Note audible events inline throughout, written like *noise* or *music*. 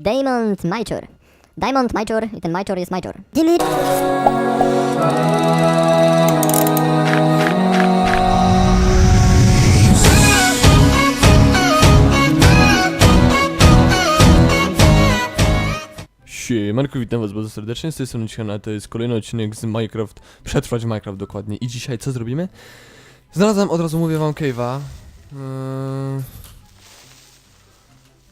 Diamond Major. Diamond Major i ten Major jest Major. Siemanko, witam was bardzo serdecznie, z tej strony Cichana, a to jest kolejny odcinek z Minecraft, przetrwać Minecraft dokładnie. I dzisiaj co zrobimy? Znalazłem, od razu mówię wam, cave'a. Eee,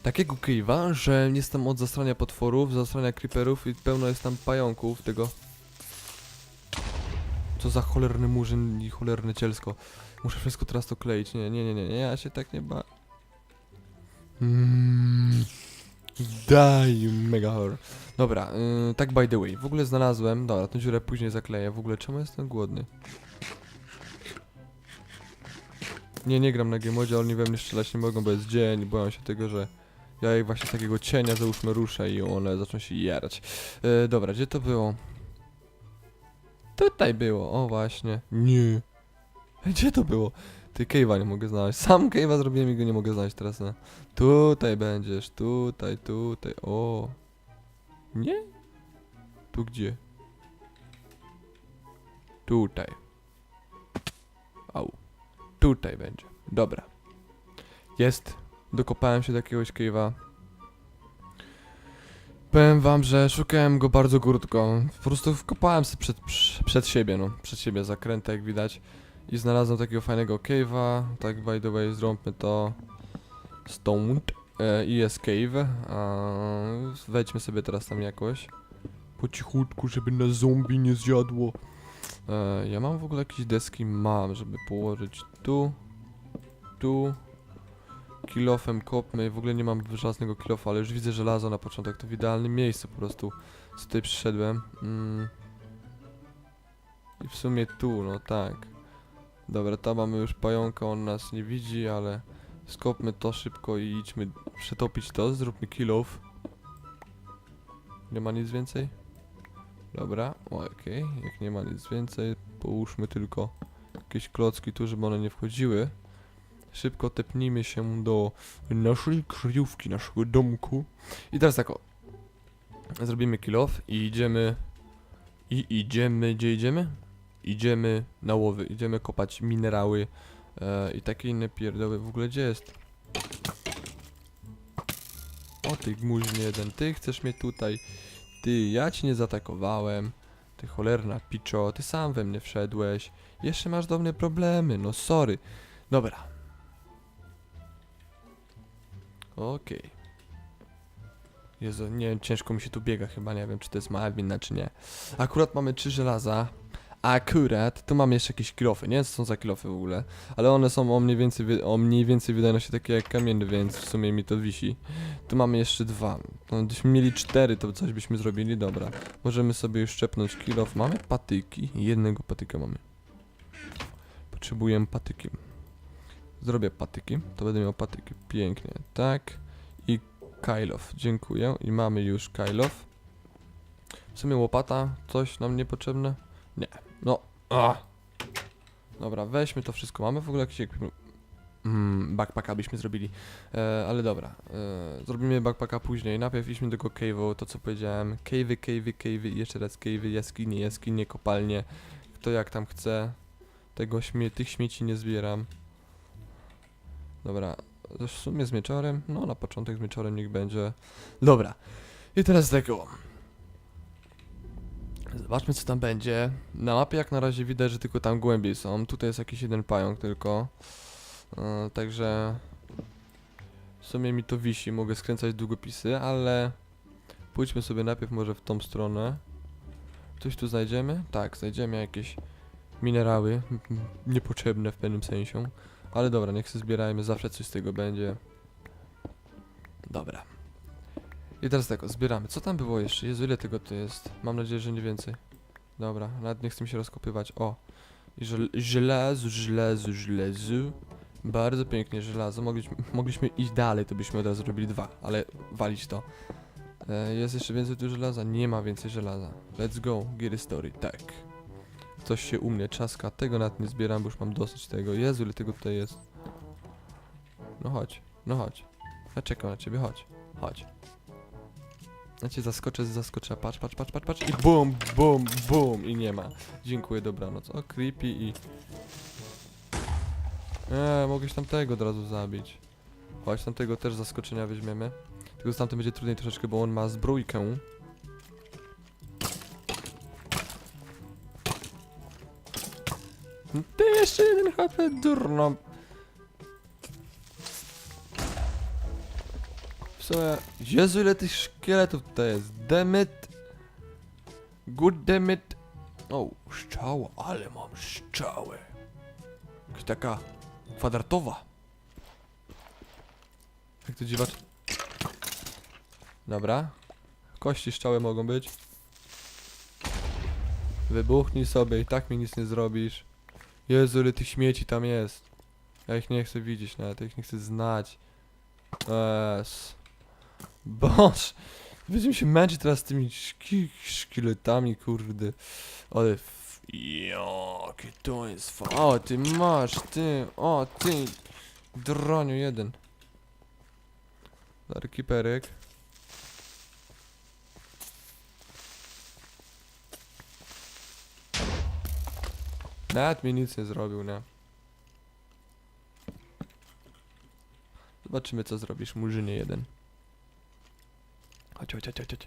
takiego cave'a, że jest tam od zastrania potworów, zastrania creeperów i pełno jest tam pająków, tego... Co za cholerny murzyn i cholerne cielsko. Muszę wszystko teraz to kleić, nie, nie, nie, nie, nie, ja się tak nie ba... Mm. Daj, mega horror. Dobra, yy, tak by the way. W ogóle znalazłem. Dobra, tę dziurę później zakleję. W ogóle czemu jestem głodny? Nie, nie gram na Gmodzie, oni we mnie strzelać nie mogą, bo jest dzień. Boją się tego, że ja ich właśnie z takiego cienia załóżmy ruszę i one zaczną się jarać. Yy, dobra, gdzie to było? Tutaj było, o właśnie. Nie. Gdzie to było? Ty Cave'a nie mogę znaleźć. Sam Cave'a zrobiłem i go nie mogę znaleźć teraz. No. Tutaj będziesz, tutaj, tutaj, o. Nie? Tu gdzie? Tutaj. Au. Tutaj będzie. Dobra. Jest. Dokopałem się do jakiegoś cave'a. Powiem wam, że szukałem go bardzo krótko. Po prostu wkopałem sobie przed, przed siebie, no. Przed siebie zakrętę, jak widać. I znalazłem takiego fajnego cave'a. Tak, by the way, zróbmy to. Stone. E, I jest cave. Wejdźmy sobie teraz tam jakoś. Po cichutku, żeby nas zombie nie zjadło. E, ja mam w ogóle jakieś deski? Mam, żeby położyć tu. Tu. Kilofem kopmy. W ogóle nie mam żadnego kilofa, ale już widzę żelazo na początek. To w idealnym miejscu po prostu. Co tutaj przyszedłem. Mm. I w sumie tu, no tak. Dobra, tam mamy już pająka, on nas nie widzi, ale skopmy to szybko i idźmy przetopić to, zróbmy kill off. Nie ma nic więcej? Dobra, okej, jak nie ma nic więcej, połóżmy tylko jakieś klocki tu, żeby one nie wchodziły. Szybko tepnijmy się do naszej kryjówki, naszego domku. I teraz tak o. Zrobimy kill off i idziemy... I idziemy, gdzie idziemy? Idziemy na łowy, idziemy kopać minerały e, i takie inne pierdoły. W ogóle gdzie jest? O ty gmuźnie jeden, ty chcesz mnie tutaj. Ty, ja ci nie zaatakowałem. Ty cholerna piczo, ty sam we mnie wszedłeś. Jeszcze masz do mnie problemy, no sorry. Dobra. Okej. Jezu, nie wiem, ciężko mi się tu biega chyba, nie wiem czy to jest mała wina czy nie. Akurat mamy trzy żelaza. Akurat, tu mamy jeszcze jakieś kilofy, nie co są za kilofy w ogóle. Ale one są o mniej więcej, o mniej więcej wydajności takie jak kamienne, więc w sumie mi to wisi. Tu mamy jeszcze dwa. No, gdybyśmy mieli cztery, to coś byśmy zrobili, dobra. Możemy sobie już szczepnąć kilof. Mamy patyki, jednego patyka mamy. Potrzebujemy patyki. Zrobię patyki, to będę miał patyki. Pięknie, tak. I Kailof, dziękuję. I mamy już Kailof. W sumie łopata, coś nam niepotrzebne? Nie. No, a. Dobra, weźmy to wszystko. Mamy w ogóle jakiś? Mm, backpacka byśmy zrobili. E, ale dobra, e, zrobimy backpacka później. Najpierw idźmy do tego cave'u, to co powiedziałem. Cave'y, cave'y, cave'y, jeszcze raz cave'y, jaskinie, jaskinie, kopalnie. Kto jak tam chce. Tego śmie tych śmieci nie zbieram. Dobra, w sumie z mieczorem? No, na początek z mieczorem niech będzie. Dobra. I teraz tego. Zobaczmy co tam będzie. Na mapie jak na razie widać, że tylko tam głębiej są. Tutaj jest jakiś jeden pająk tylko. E, także w sumie mi to wisi, mogę skręcać długopisy, ale pójdźmy sobie najpierw może w tą stronę. Coś tu znajdziemy? Tak, znajdziemy jakieś minerały, niepotrzebne w pewnym sensie. Ale dobra, niech się zbierajmy, zawsze coś z tego będzie. Dobra. I teraz tak, zbieramy. Co tam było jeszcze? Jezu, ile tego tu jest? Mam nadzieję, że nie więcej. Dobra, nawet nie chcę mi się rozkopywać. O! Żelazo, żelazo, żelazo. Bardzo pięknie żelazo. Mogliśmy, mogliśmy iść dalej, to byśmy od razu robili dwa, ale walić to. E, jest jeszcze więcej tu żelaza? Nie ma więcej żelaza. Let's go, get a story. Tak. Coś się u mnie czaska. Tego nawet nie zbieram, bo już mam dosyć tego. Jezu, ile tego tutaj jest. No chodź, no chodź. Ja czekam na ciebie, chodź. Chodź. Ja cię zaskoczę z zaskoczenia. Patrz, patrz, patrz, patrz, patrz. I bum, bum, bum. I nie ma. Dziękuję, dobranoc. O, creepy i... Eee, mogłeś tamtego od razu zabić. Chodź, tamtego też zaskoczenia weźmiemy. Tylko z tamtym będzie trudniej troszeczkę, bo on ma zbrójkę. Ty jeszcze jeden HP, durno. W sumie... Jezu, ile tych szkieletów to jest. Dammit. Good dammit. O, szczała, ale mam szczałę. Taka kwadratowa. Jak to dziwacz? Dobra. Kości szczałe mogą być. Wybuchnij sobie i tak mi nic nie zrobisz. Jezu, ile tych śmieci tam jest. Ja ich nie chcę widzieć nawet, ja ich nie chcę znać. Es. Boż. Będziemy się męczyć teraz z tymi szki szkieletami, kurde. Ale... f- Jakie to jest fa... O, ty masz, ty, o, ty. Droniu jeden. Darki perek. Nawet mi nic nie zrobił, nie? Zobaczymy co zrobisz, murzynie jeden. Chodź, chodź, chodź, chodź.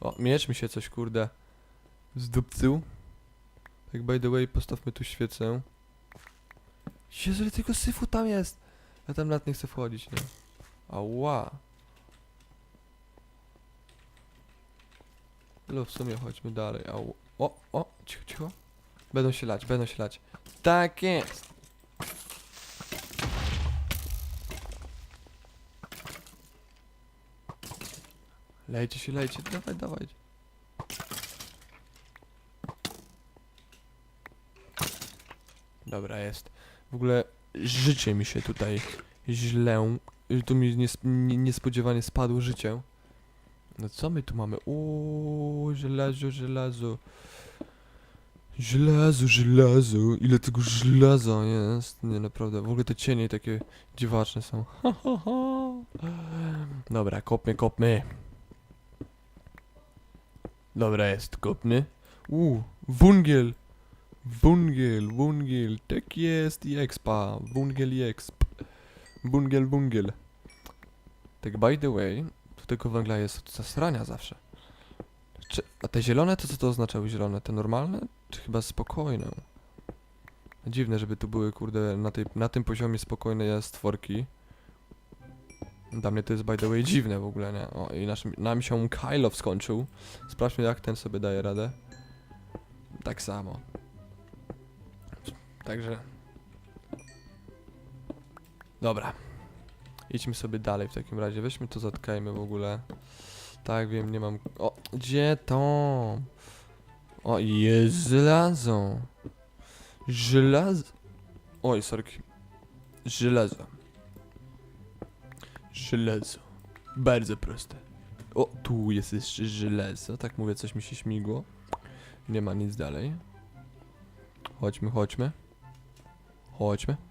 O, miecz mi się coś, kurde, zdupcył. Tak by the way, postawmy tu świecę. Jezu, tego syfu tam jest! Ja tam nawet nie chcę wchodzić, nie? Ała! No w sumie chodźmy dalej. Au. O, o, cicho, cicho. Będą się lać, będą się lać. Tak jest! Lejcie się, lejcie, dawaj, dawaj. Dobra, jest. W ogóle życie mi się tutaj źle. Tu mi nies nie- niespodziewanie spadło życie. No co my tu mamy? Uuu, żelazo, żelazo. Żelazo, żelazo. Ile tego żelaza jest? Nie, naprawdę. W ogóle te cienie takie dziwaczne są. *laughs* Dobra, kopmy, kopmy. Dobra, jest, kopny. Uuu, wungiel. Wungiel, wungiel. Tak jest i expa. Wungiel i exp. Bungiel, bungiel. Tak by the way, tego węgla jest od zasrania zawsze. Czy, a te zielone to co to oznaczały zielone? Te normalne? Czy chyba spokojne? Dziwne, żeby tu były kurde na, tej, na tym poziomie spokojne stworki. Dla mnie to jest by the way dziwne w ogóle, nie? O i nasz, nam się Kylow skończył. Sprawdźmy jak ten sobie daje radę. Tak samo. Także... Dobra. Idźmy sobie dalej w takim razie. Weźmy to, zatkajmy w ogóle. Tak, wiem, nie mam... O, gdzie to? O, jest żelazo. Żelazo. Oj, sorki. Żelazo. Żelazo. Bardzo proste. O, tu jest jeszcze żelazo. Tak mówię, coś mi się śmigło. Nie ma nic dalej. Chodźmy, chodźmy. Chodźmy.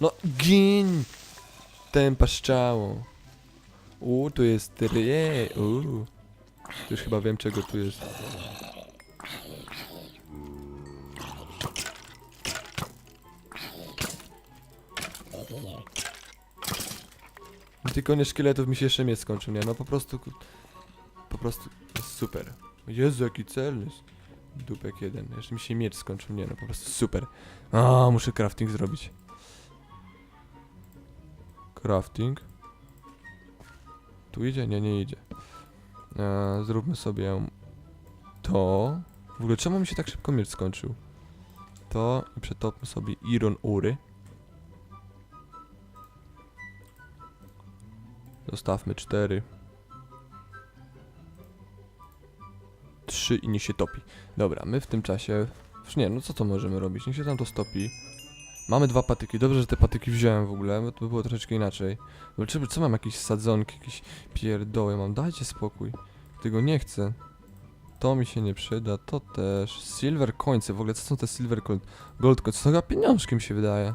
No, gin! Tempa szczało. U, tu jest ry. U. Już chyba wiem czego tu jest. Tylko nie szkieletów mi się jeszcze mieć skończył, nie? No po prostu... Po prostu jest super. Jezu, jaki celny. Dupek jeden. Jeszcze mi się miecz skończył, nie no, po prostu super. A, muszę crafting zrobić. Crafting. Tu idzie? Nie, nie idzie. E, zróbmy sobie to. W ogóle czemu mi się tak szybko miecz skończył? To i przetopmy sobie Iron Ury. Zostawmy cztery. Trzy i niech się topi. Dobra, my w tym czasie... Nie, no co to możemy robić? Niech się tam to stopi. Mamy dwa patyki. Dobrze, że te patyki wziąłem w ogóle, bo to by było troszeczkę inaczej. Zobaczymy, co mam? Jakieś sadzonki, jakieś pierdoły mam. Dajcie spokój. Tego nie chcę. To mi się nie przyda, to też. Silver coinsy, w ogóle co są te silver coin? Gold coins, to chyba pieniążki mi się wydaje.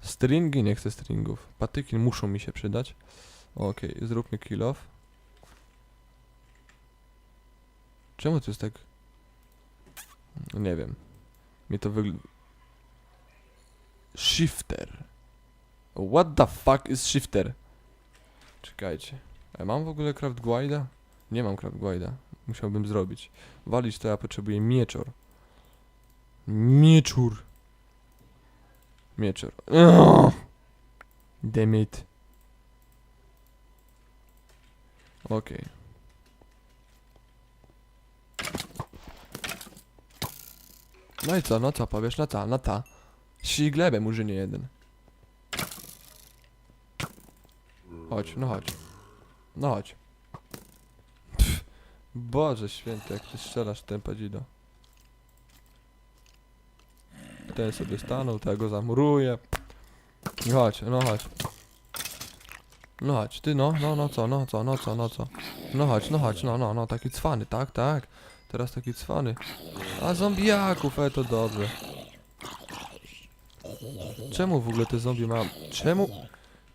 Stringi, nie chcę stringów. Patyki muszą mi się przydać. Okej, zróbmy kill off. Czemu to jest tak... Nie wiem. Mi to wygląda... Shifter. What the fuck is shifter? Czekajcie. A mam w ogóle craft guide'a? Nie mam craft guide'a. Musiałbym zrobić. Walić to ja potrzebuję mieczor. Mieczur. Mieczor. Ugh. Damn it. Okej. No i co, no co powiesz, no ta, no ta. Si glebę murzynie jeden. Chodź, no chodź. No chodź. Pff, Boże święty, jak ty strzelasz ten padzido. Ten sobie stanął, tego zamuruję. No chodź, no chodź. No chodź, ty no, no, no co, no co, no co, no co. No chodź, no chodź, no, no, no, taki cwany, tak, tak. Teraz taki cwany. A zombiaków, e, to dobrze. Czemu w ogóle te zombie mam? Czemu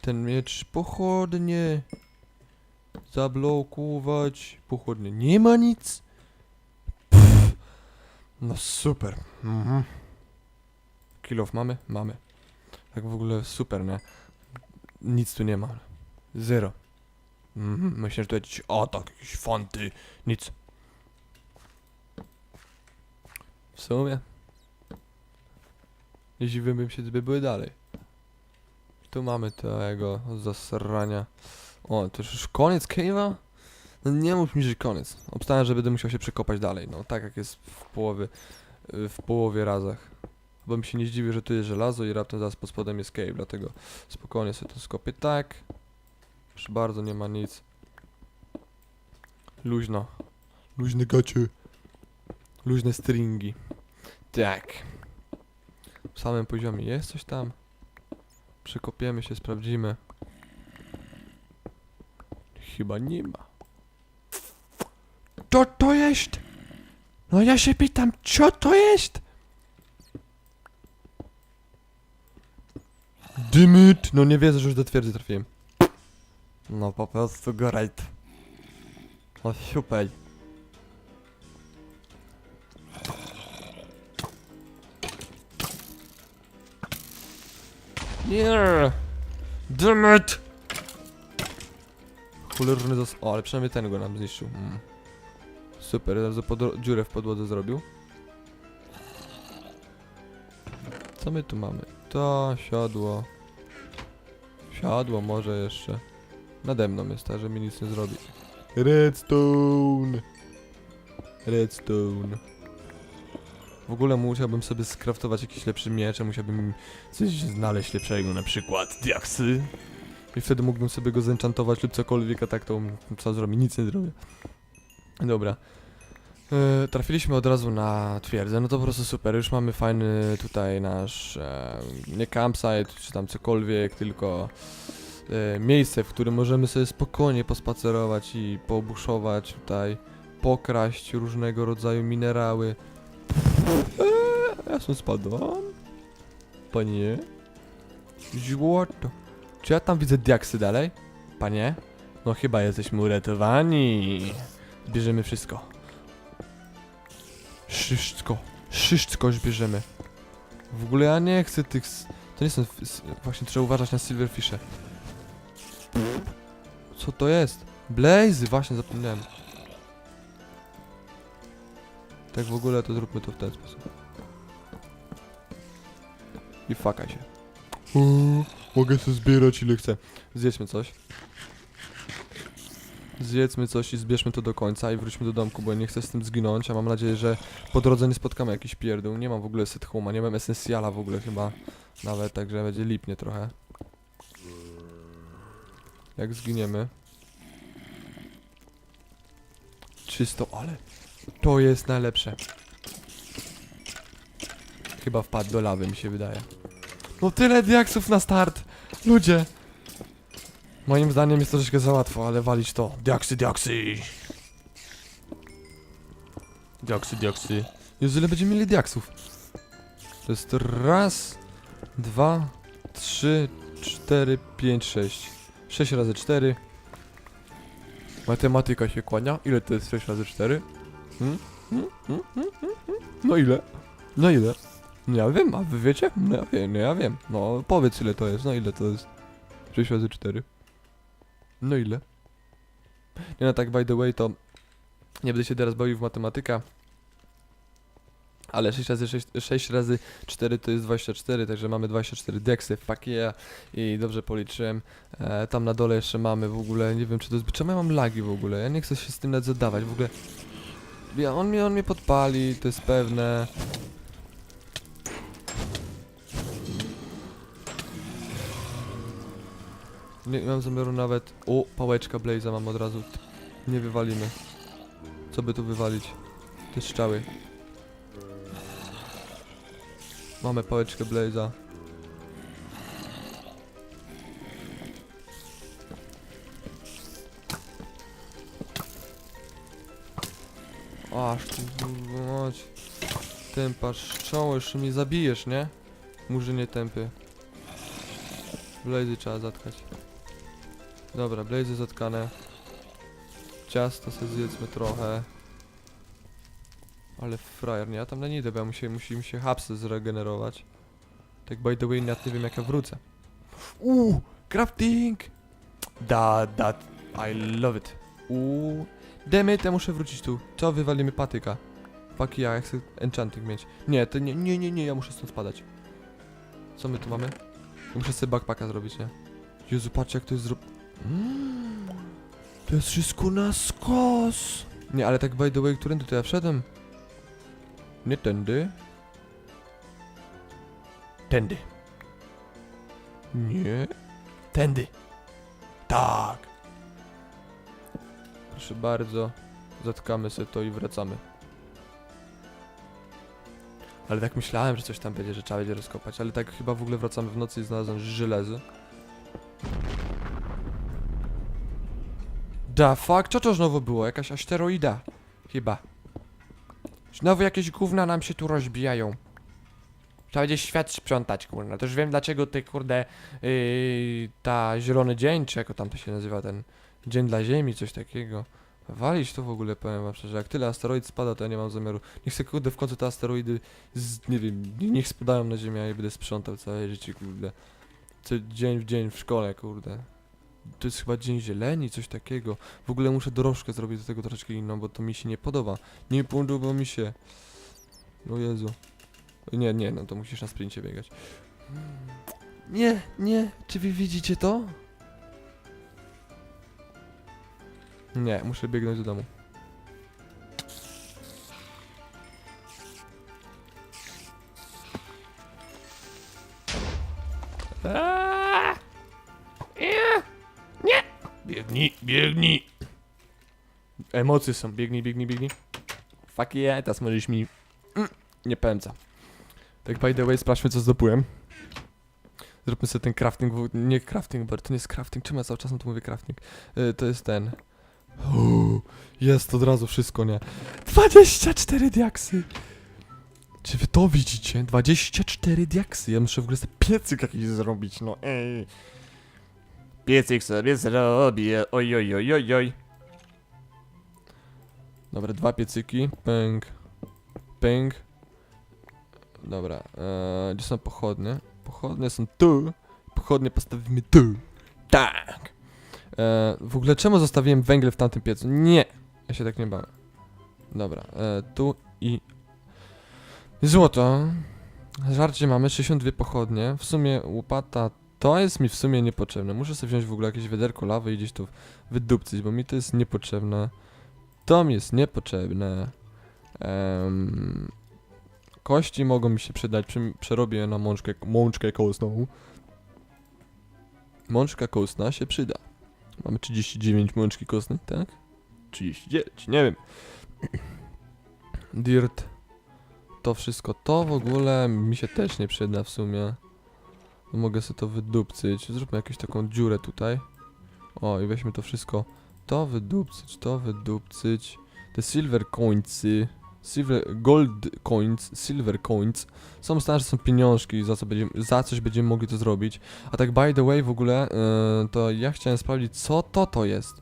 ten miecz pochodnie zablokować? Pochodnie, nie ma nic? Pff. No super. Mhm. Kilof mamy? Mamy. Tak w ogóle super, nie? Nic tu nie ma. Zero. Mhm. Myślę, że to jakiś atak, jakieś fanty. Nic. W sumie. Dziwiłbym się, gdyby były dalej. Tu mamy tego zasrania. O, to już koniec cave'a? No nie mów mi, że koniec. Obstawiam, że będę musiał się przekopać dalej, no tak jak jest w połowie, y, w połowie razach. Bo mi się nie zdziwi, że tu jest żelazo i raptem zaraz pod spodem jest cave, dlatego spokojnie sobie to skopię. Tak. Proszę bardzo, nie ma nic. Luźno. Luźne gacie. Luźne stringi. Tak. Samym poziomie jest coś tam. Przekopiemy się, sprawdzimy. Chyba nie ma. Co to jest? No ja się pytam, co to jest? Dymit! No nie wierzę, że już do twierdzy trafiłem. No po prostu great. No super. Nie! Dymit! Cholerny zas... O, ale przynajmniej ten go nam zniszczył. Mm. Super, bardzo dziurę w podłodze zrobił. Co my tu mamy? To siodło. Siadło może jeszcze. Nade mną jest ta, że mi nic nie zrobi. Redstone! Redstone. W ogóle musiałbym sobie skraftować jakiś lepszy miecz, a musiałbym coś znaleźć lepszego, na przykład diaksy. I wtedy mógłbym sobie go zenchantować lub cokolwiek, a tak to co zrobię? Nic nie zrobię. Dobra. E, trafiliśmy od razu na twierdzę, no to po prostu super, już mamy fajny tutaj nasz, e, nie campsite, czy tam cokolwiek, tylko e, miejsce, w którym możemy sobie spokojnie pospacerować i pobuszować tutaj, pokraść różnego rodzaju minerały. Eee, ja sam spadłam. Panie? Złoto. Czy ja tam widzę diaksy dalej? Panie? No chyba jesteśmy uratowani. Bierzemy wszystko. Wszystko. Wszystko bierzemy. W ogóle ja nie chcę tych... To nie są... Właśnie trzeba uważać na silverfishe. Co to jest? Blazy, właśnie zapomniałem. Tak w ogóle to zróbmy to w ten sposób. I fakaj się. Uuu, mogę sobie zbierać ile chcę. Zjedźmy coś. Zjedzmy coś i zbierzmy to do końca i wróćmy do domku, bo ja nie chcę z tym zginąć, a mam nadzieję, że po drodze nie spotkamy jakiś pierdół. Nie mam w ogóle set homa, nie mam esencjala w ogóle chyba nawet, także będzie lipnie trochę. Jak zginiemy. Czysto, ale to jest najlepsze. Chyba wpadł do lawy, mi się wydaje. No tyle diaksów na start! Ludzie! Moim zdaniem jest troszeczkę za łatwo, ale walić to. Diaksy, diaksy! Diaksy, diaksy. Jezu, ile będziemy mieli diaksów? To jest raz, dwa, trzy, cztery, pięć, sześć. Sześć razy cztery. Matematyka się kłania. Ile to jest sześć razy cztery? No ile? No ile? No ja wiem, a wy wiecie? No ja wiem, no ja wiem. No powiedz ile to jest, no ile to jest? 6 razy 4. No ile? Nie no tak by the way to nie będę się teraz bawił w matematyka. Ale 6 razy 6, 6 razy 4 to jest 24, także mamy 24 deksy, fuck yeah. I dobrze policzyłem. E, tam na dole jeszcze mamy w ogóle, nie wiem czy to jest... Czemu ja mam lagi w ogóle? Ja nie chcę się z tym nawet zadawać, w ogóle... Ja, on, mnie, on mnie podpali, to jest pewne. Nie mam zamiaru nawet... O, pałeczka Blaze'a mam od razu. Nie wywalimy. Co by tu wywalić? Te strzały. Mamy pałeczkę Blaze'a. Aż ty mać. Tępa szczoło, jeszcze mnie zabijesz, nie? Murzynie tępy. Blazy trzeba zatkać. Dobra, blazy zatkane. Ciasto sobie zjedzmy trochę. Ale frajer, nie? Ja tam na nie idę, bo ja musi, musi mi się hapsy zregenerować. Tak by the way, nie wiem jak ja wrócę. Uuu, crafting! Da, that, I love it. Uuu, Demet, ja muszę wrócić tu. Co, wywalimy patyka? Fuck ja, ja chcę enchanting mieć. Nie, to nie, nie, nie, nie, ja muszę stąd spadać. Co my tu mamy? Muszę sobie backpacka zrobić, nie? Jezu, patrz jak to jest zro... Mm, To jest wszystko na skos! Nie, ale tak by the way, którędy to ja wszedłem? Nie tędy. Tędy. Nie. Tędy. Tak. Proszę bardzo. Zatkamy sobie to i wracamy. Ale tak myślałem, że coś tam będzie, że trzeba będzie rozkopać, ale tak chyba w ogóle wracamy w nocy i znalazłem żelazo. Da fuck, co to znowu było? Jakaś asteroida. Chyba. Znowu jakieś gówna nam się tu rozbijają. Trzeba będzie świat sprzątać, kurna. To już wiem dlaczego ty, kurde, yy, ta zielony dzień, czy jako tam to się nazywa, ten dzień dla ziemi, coś takiego. Walić to w ogóle, powiem wam szczerze, jak tyle asteroid spada, to ja nie mam zamiaru. Niech se kurde w końcu te asteroidy, z, nie wiem, niech spadają na ziemię, a ja będę sprzątał całe życie, kurde. Co dzień w dzień w szkole, kurde. To jest chyba dzień zieleni, coś takiego. W ogóle muszę dorożkę zrobić do tego troszeczkę inną, bo to mi się nie podoba. Nie podoba mi się. O Jezu. Nie, nie, no to musisz na sprincie biegać. Nie, nie, czy wy widzicie to? Nie, muszę biegnąć do domu. Aaaa! Nie! Nie! Biegnij, biegnij! Emocje są, biegnij, biegnij, biegnij. Fuck yeah, teraz możesz mi... Mm, nie pędza. Tak by the way, sprawdźmy co zdobyłem. Zróbmy sobie ten crafting, nie crafting, bo to nie jest crafting, czemu ja cały czas na to mówię crafting? Y, to jest ten... Uuu, *gasps* jest od razu wszystko, nie? 24 diaksy! Czy wy to widzicie? 24 diaksy! Ja muszę w ogóle sobie piecyk jakiś zrobić, no ej. Piecyk sobie zrobię, oj oj oj oj oj. Dobra, dwa piecyki, pęk, pęk. Dobra, eee, gdzie są pochodnie? Pochodnie są tu. Pochodnie postawimy tu. Tak. E, w ogóle czemu zostawiłem węgiel w tamtym piecu? Nie! Ja się tak nie bawię. Dobra, e, tu i... Złoto. Żarcie mamy 62 pochodnie. W sumie łopata to jest mi w sumie niepotrzebne. Muszę sobie wziąć w ogóle jakieś wiaderko lawy i gdzieś tu wydupcyć, bo mi to jest niepotrzebne. To mi jest niepotrzebne. Kości mogą mi się przydać. Prze- Przerobię na mączkę, mączkę kostną. Mączka kostna się przyda. Mamy 39 mączki kostnej, tak? 39, nie wiem. Dirt. To wszystko, to w ogóle mi się też nie przyda w sumie. Mogę sobie to wydupcyć. Zróbmy jakąś taką dziurę tutaj. O, i weźmy to wszystko. To wydupcyć, to wydupcyć. Te silver coinsy. Silver, gold coins, silver coins. Są stane, że są pieniążki, za, co będziemy, za coś będziemy mogli to zrobić. A tak by the way w ogóle, yy, to ja chciałem sprawdzić, co to to jest.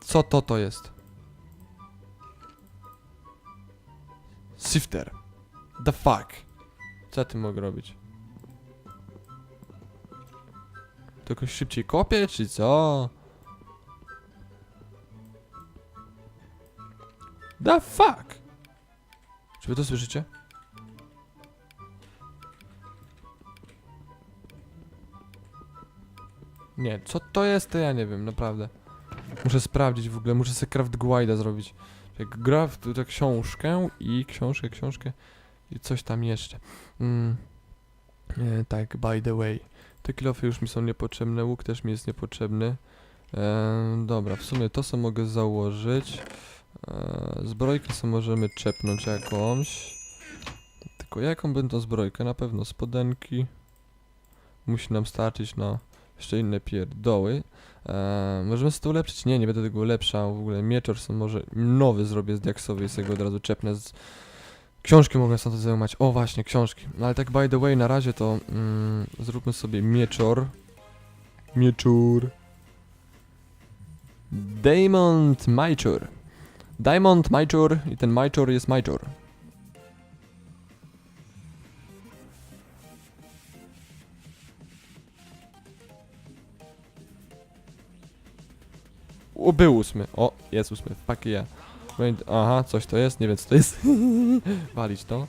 Co to to jest? Sifter. The fuck? Co ja tym mogę robić? Jakoś szybciej kopię, czy co? The fuck? Czy wy to słyszycie? Nie, co to jest, to ja nie wiem, naprawdę. Muszę sprawdzić w ogóle, muszę sobie craft guida zrobić. Jak craft, to książkę i książkę, książkę i coś tam jeszcze. Mm. E, tak, by the way. Te kilofy już mi są niepotrzebne, łuk też mi jest niepotrzebny. E, dobra, w sumie to co mogę założyć. E, zbrojkę sobie możemy czepnąć jakąś. Tylko jaką będą zbrojkę? Na pewno spodenki. Musi nam starczyć na jeszcze inne pierdoły. E, możemy sobie to ulepszyć? Nie, nie będę tego ulepszał. W ogóle mieczor sobie może nowy zrobię z diaksowy i sobie od razu czepnę z... Książki mogę to zajmować. O właśnie, książki. No ale tak by the way, na razie to mm, zróbmy sobie mieczor. Mieczor. Diamond Major. Diamond Major i ten Major jest Major. O, był ósmy. O, jest ósmy. Fuck yeah. Aha, coś to jest, nie wiem co to jest. *laughs* Walić to.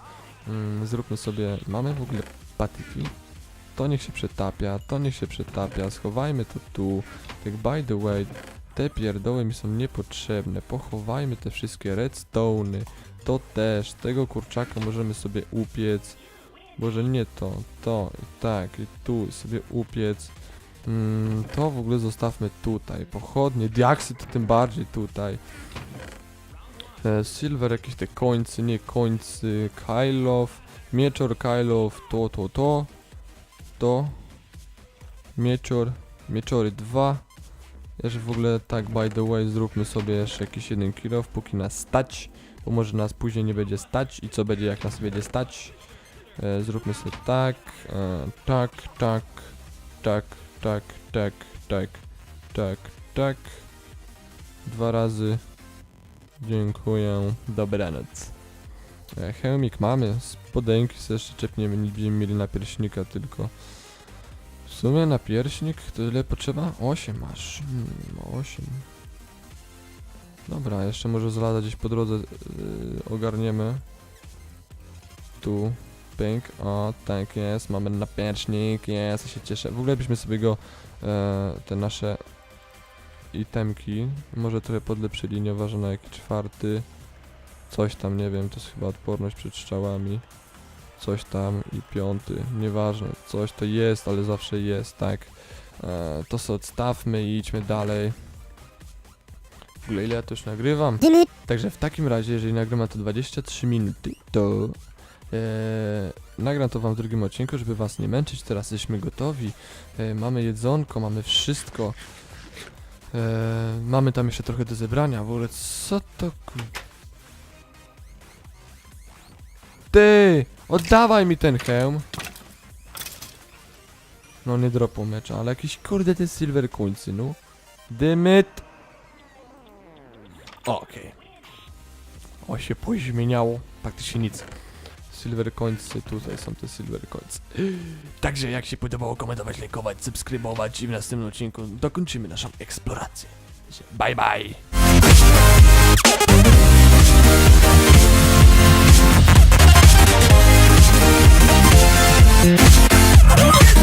Mm, zróbmy sobie... Mamy w ogóle patyki? To niech się przetapia, to niech się przetapia. Schowajmy to tu. Tak by the way, te pierdoły mi są niepotrzebne. Pochowajmy te wszystkie redstone'y. To też. Tego kurczaka możemy sobie upiec. Może nie to, to i tak i tu sobie upiec. Mm, to w ogóle zostawmy tutaj. Pochodnie, diaksy to tym bardziej tutaj. E, silver, jakieś te końcy, nie końcy. Kylow, mieczor Kylow, to, to, to. To. Mieczor, mieczory 2. Jeszcze w ogóle tak by the way zróbmy sobie jeszcze jakiś jeden kilof, póki nas stać. Bo może nas później nie będzie stać i co będzie jak nas będzie stać. E, zróbmy sobie tak, e, tak, tak, tak, tak, tak, tak, tak, tak. Dwa razy. Dziękuję. Dobranoc. E, Hełmik mamy. Spodenki sobie jeszcze czepniemy. Nie będziemy mieli napierśnika tylko. W sumie napierśnik to ile potrzeba? 8 masz. Hmm, 8. Dobra, jeszcze może z lada gdzieś po drodze yy, ogarniemy. Tu. Pink. O, tak jest. Mamy napierśnik. Jest, ja się cieszę. W ogóle byśmy sobie go e, te nasze itemki może trochę podlepszyli, nieważne na jaki czwarty. Coś tam, nie wiem, to jest chyba odporność przed strzałami. Coś tam i piąty, nieważne, coś to jest, ale zawsze jest, tak. E, to sobie odstawmy i idźmy dalej. W ogóle ile ja to już nagrywam? Także w takim razie, jeżeli nagrywam to 23 minuty, to e, nagram to wam w drugim odcinku, żeby was nie męczyć. Teraz jesteśmy gotowi. E, mamy jedzonko, mamy wszystko. E, mamy tam jeszcze trochę do zebrania. W ogóle co to ku... Ty! Oddawaj mi ten hełm! No nie dropą mecza, ale jakiś kurde te silver końcy, no. Dymit! Okej. O się pozmieniało. Praktycznie nic. Silver końcy, tutaj są te silver końce. Także jak się podobało komentować, lajkować, subskrybować i w następnym odcinku dokończymy naszą eksplorację. Bye bye! oh